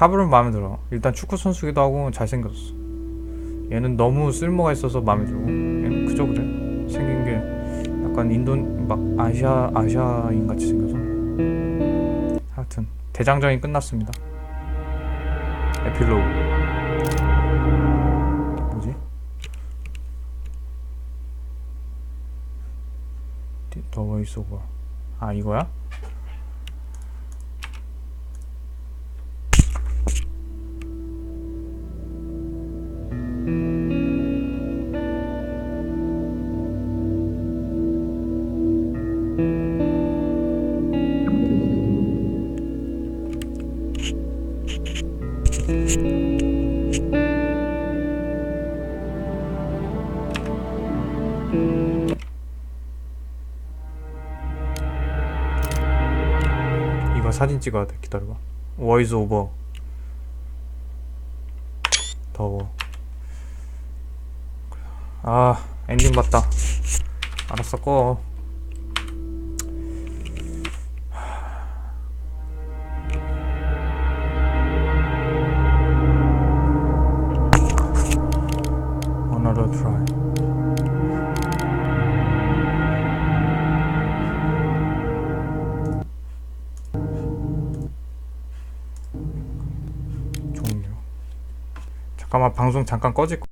파브는 마음에 들어. 일단 축구 선수기도 하고 잘생겼어. 얘는 너무 쓸모가 있어서 마음에 들고. 얘는 그저 그래. 생긴 게 약간 인도 막 아시아 아시아인 같이 생겨서. 하여튼 대장정이 끝났습니다. 에필로그. 뭐지? 더 워이스 오버. 아 이거야? 이거 사진 찍어야 돼. 기다려봐. 워이즈 오버. 더워. 아, 엔딩 봤다. 알았어, 꺼. Another try. 종료. 잠깐만 방송 잠깐 꺼질 거.